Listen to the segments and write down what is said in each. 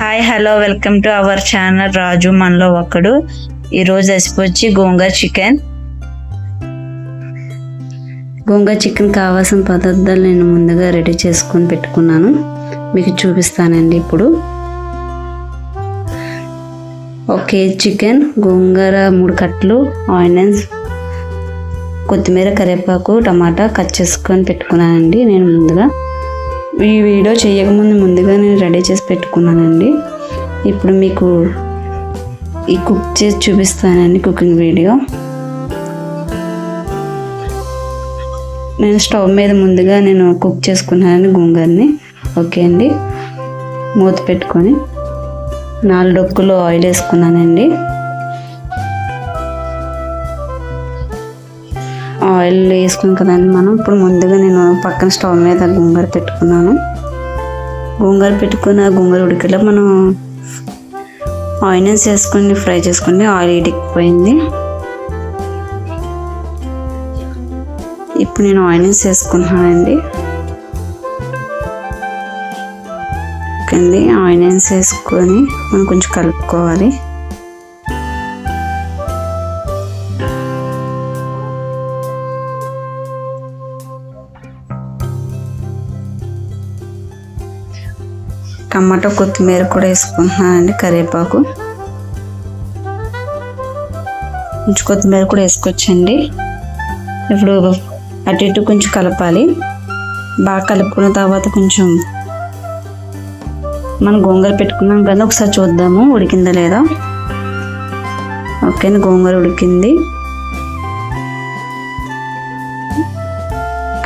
Hi hello welcome to our channel Raju మనలో ఒకడు ఈరోజు రెసిపీ వచ్చి గోంగూర చికెన్ గోంగూర చికెన్ కావాల్సిన పదార్థాలు నేను ముందుగా రెడీ చేసుకొని పెట్టుకున్నాను. మీకు చూపిస్తానండి ఇప్పుడు. ఒక కేజీ చికెన్ గోంగూర మూడు కట్టలు ఆనియన్స్ కొత్తిమీర కరివేపాకు టమాటా కట్ చేసుకొని పెట్టుకున్నానండి నేను ముందుగా. ఈ వీడియో చేయకముందు ముందుగా నేను రెడీ చేసి పెట్టుకున్నానండి. ఇప్పుడు మీకు ఈ కుక్ చేసి చూపిస్తానండి కుకింగ్ వీడియో. నేను స్టవ్ మీద ముందుగా నేను కుక్ చేసుకున్నానండి గుంగర్ని ఓకే అండి. మూత పెట్టుకొని నాలుగు డొక్కులు ఆయిల్ వేసుకున్నానండి. ఆయిల్ వేసుకున్నాం కదండి మనం. ఇప్పుడు ముందుగా నేను పక్కన స్టవ్ మీద గోంగూర పెట్టుకున్నాను. గోంగూర పెట్టుకున్న గోంగూర ఉడికేలా మనం ఆనియన్స్ వేసుకుని ఫ్రై చేసుకుని ఆయిల్ ఇడికిపోయింది ఇప్పుడు నేను ఆనియన్స్ వేసుకుంటున్నానండి. ఓకే ఆనియన్స్ వేసుకొని మనం కొంచెం కలుపుకోవాలి. టమాటో కొత్తిమీర కూడా వేసుకుంటున్నానండి కరివేపాకు. కొంచెం కొత్తిమీర కూడా వేసుకోవచ్చండి. ఇప్పుడు అటు ఇటు కొంచెం కలపాలి. బాగా కలుపుకున్న తర్వాత కొంచెం మనం గోంగూర పెట్టుకున్నాం కదా ఒకసారి చూద్దాము ఉడికిందా లేదా. ఓకే గోంగూర ఉడికింది.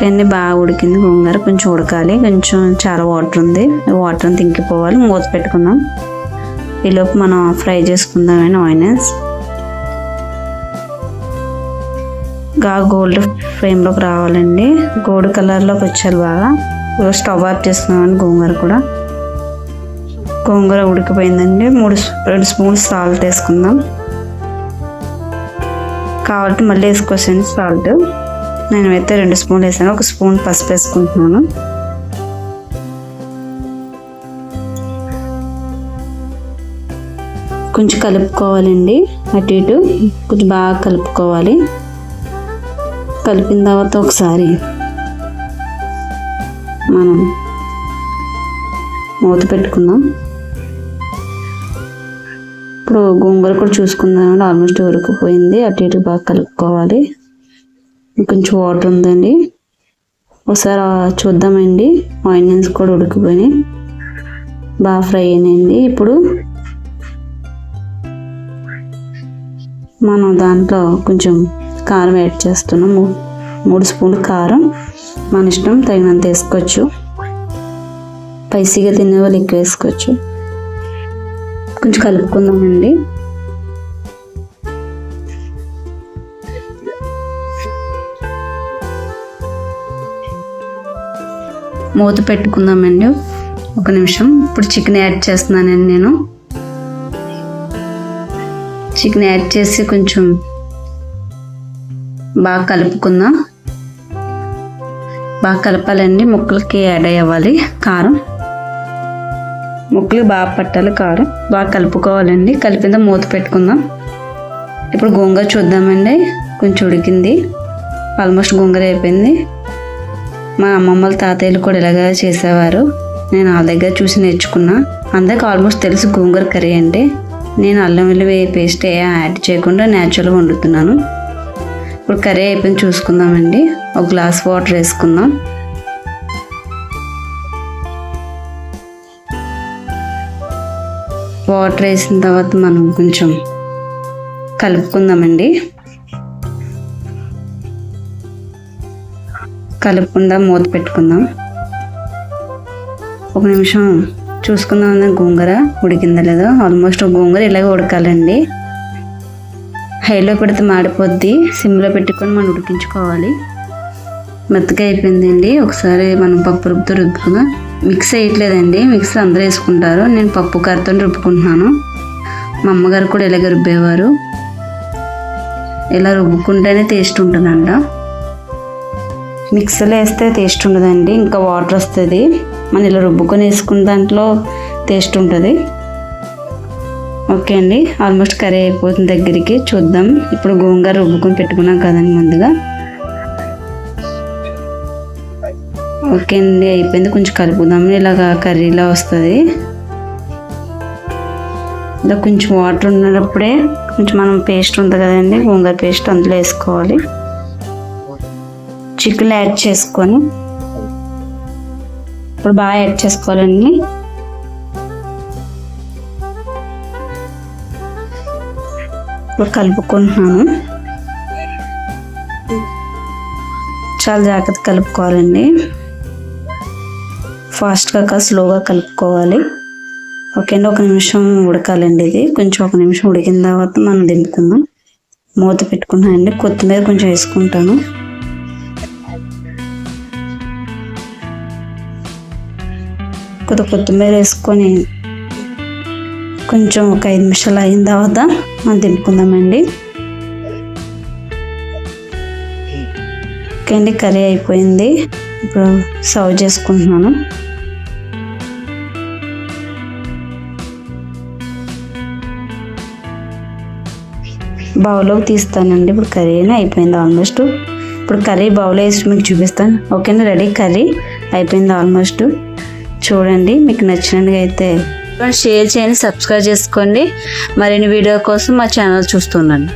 కానీ బాగా ఉడికింది. గోంగూర కొంచెం ఉడకాలి. కొంచెం చాలా వాటర్ ఉంది. వాటర్ తింకిపోవాలి. మూత పెట్టుకుందాం. ఈలోపు మనం ఫ్రై చేసుకుందామని ఆనియన్స్గా గోల్డ్ ఫ్రేమ్లోకి రావాలండి. గోల్డ్ కలర్లోకి వచ్చారు బాగా. స్టవ్ ఆఫ్ చేసుకున్నామని గోంగూర కూడా. గోంగూర ఉడికిపోయిందండి. మూడు రెండు స్పూన్ సాల్ట్ వేసుకుందాం. కావాలంటే మళ్ళీ వేసుకోవచ్చండి సాల్ట్ నేను అయితే రెండు స్పూన్లు వేసాను. ఒక స్పూన్ పసుపు వేసుకుంటున్నాను. కొంచెం కలుపుకోవాలండి. అటు ఇటు కొంచెం బాగా కలుపుకోవాలి. కలిపిన తర్వాత ఒకసారి మనం మూత పెట్టుకుందాం. ఇప్పుడు గోంగూర కూడా చూసుకుందాం. ఆల్మోస్ట్ ఉరికిపోయింది అటు ఇటు బాగా కలుపుకోవాలి. కొంచెం వాటర్ ఉందండి. ఒకసారి చూద్దామండి. ఆనియన్స్ కూడా ఉడికిపోయినాయి. బాగా ఫ్రై అయినాయండి ఇప్పుడు. మనం దాంట్లో కొంచెం కారం యాడ్ చేస్తున్నాము మూడు స్పూన్లు కారం. మన ఇష్టం తగినంత వేసుకోవచ్చు. స్పైసీగా తినే వాళ్ళు ఎక్కువ వేసుకోవచ్చు. కొంచెం కలుపుకుందామండి. మూత పెట్టుకుందామండి. ఒక నిమిషం. ఇప్పుడు చికెన్ యాడ్ చేస్తున్నానండి నేను. చికెన్ యాడ్ చేసి కొంచెం బాగా కలుపుకుందాం. బాగా కలపాలండి. ముక్కలకి యాడ్ అవ్వాలి కారం. ముక్కలు బాగా పట్టాలి కారం. బాగా కలుపుకోవాలండి. కలిపిందా మూత పెట్టుకుందాం. ఇప్పుడు గోంగూర చూద్దామండి. కొంచెం ఉడికింది. ఆల్మోస్ట్ గోంగూర అయిపోయింది. మా అమ్మమ్మల తాతయ్యలు కూడా ఇలాగా చేసేవారు. నేను వాళ్ళ దగ్గర చూసి నేర్చుకున్నా. అందరికి ఆల్మోస్ట్ తెలుసు గోంగూర కర్రీ అంటే. నేను అల్లం వెల్లుల్లి పేస్ట్ ఏ యాడ్ చేయకుండా న్యాచురల్గా వండుతున్నాను. ఇప్పుడు కర్రీ అయిపోయింది చూసుకుందామండి. ఒక గ్లాస్ వాటర్ వేసుకుందాం. వాటర్ వేసిన తర్వాత మనం కొంచెం కలుపుకుందామండి. కలుపుకుందాం మూత పెట్టుకుందాం. ఒక నిమిషం చూసుకుందాం గోంగూర ఉడికిందా లేదో? ఆల్మోస్ట్ గోంగూర ఇలాగే ఉడకాలండి. హైలో పెడితే మాడిపోద్ది. సిమ్లో పెట్టుకొని మనం ఉడికించుకోవాలి. మెత్తగా అయిపోయిందండి. ఒకసారి మనం పప్పు రుబ్బుతో రుబ్బుకుందాం మిక్స్ వేయట్లేదండి మిక్స్ అందరూ వేసుకుంటారు. నేను పప్పు కర్రతో రుబ్బుకుంటున్నాను. మా అమ్మగారు కూడా ఇలాగే రుబ్బేవారు. ఇలా రుబ్బుకుంటేనే టేస్ట్ ఉంటుందంట. మిక్సీలో వేస్తే టేస్ట్ ఉండదండి ఇంకా వాటర్ వస్తుంది. మనం ఇలా రుబ్బుకొని వేసుకున్న దాంట్లో టేస్ట్ ఉంటుంది. ఓకే అండి ఆల్మోస్ట్ కర్రీ అయిపోతుంది దగ్గరికి. చూద్దాం. ఇప్పుడు గోంగూర రుబ్బుకొని పెట్టుకున్నాం కదండి ముందుగా. ఓకే అండి అయిపోయింది. కొంచెం కలుపుదాం. ఇలాగా కర్రీలా వస్తుంది. ఇలా కొంచెం వాటర్ ఉన్నప్పుడే కొంచెం మనం పేస్ట్ ఉంటుంది కదండి గోంగూర పేస్ట్ అందులో వేసుకోవాలి. చికెన్ యాడ్ చేసుకొని ఇప్పుడు బాగా యాడ్ చేసుకోవాలండి. ఇప్పుడు కలుపుకుంటున్నాను. చాలా జాగ్రత్త కలుపుకోవాలండి. ఫాస్ట్గా కాదు స్లోగా కలుపుకోవాలి. ఓకే అండి ఒక నిమిషం ఉడకాలండి ఇది. కొంచెం ఒక నిమిషం ఉడికిన తర్వాత మనం దింపుకుందాం. మూత పెట్టుకున్నానండి కొత్తిమీర కొంచెం వేసుకుంటాను. కొద్ది కొత్తిమీర వేసుకొని కొంచెం ఒక ఐదు నిమిషాలు అయిన తర్వాత మనం తినుకుందామండి. ఓకే అండి కర్రీ అయిపోయింది. ఇప్పుడు సర్వ్ చేసుకుంటున్నాను. బౌల్లోకి తీస్తానండి. ఇప్పుడు కర్రీ అయినా అయిపోయింది ఆల్మోస్ట్. ఇప్పుడు కర్రీ బౌల్ వేసి మీకు చూపిస్తాను. ఓకేనా రెడీ? కర్రీ అయిపోయింది ఆల్మోస్ట్. చూడండి మీకు నచ్చినట్టుగా అయితే షేర్ చేయండి సబ్స్క్రైబ్ చేసుకోండి. మరిన్ని వీడియో కోసం మా ఛానల్ చూస్తున్నాను